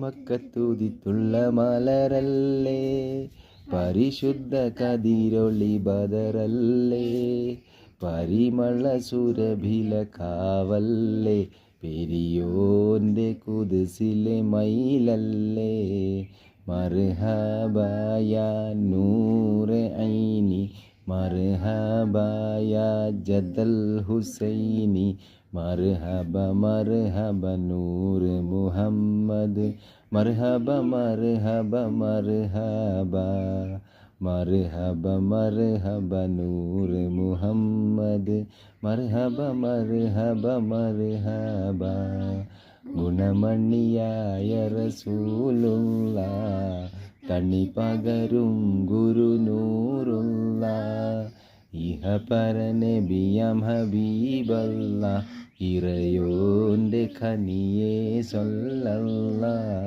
മക്കത്തുതിത്തുള്ള മലരല്ലേ. പരിശുദ്ധ കതിരൊളി ബദറല്ലേ. പരിമള സുരഭില കാവല്ലേ. പെരിയോന്റെ കുതിസിലെ മയിലല്ലേ. മർഹബായ നൂറ് ഐനി മർഹബായ ജദൽ ഹുസൈനി. മർഹബ മർഹബ നൂറ് മുഹമ്മദ്. മർഹബ മർഹബ മർഹബ. മർഹബ മർഹബ നൂറ് മുഹമ്മദ്. മർഹബ മർഹബ മർഹബ. ഗുണമണിയായ റസൂലുള്ള. തണി പകരും ഗുരുനൂറുള്ള ഇഹ പരനബിയം ഹബീബല്ല ഇറയോന്റെ ഖനിയേ സൊല്ലല്ല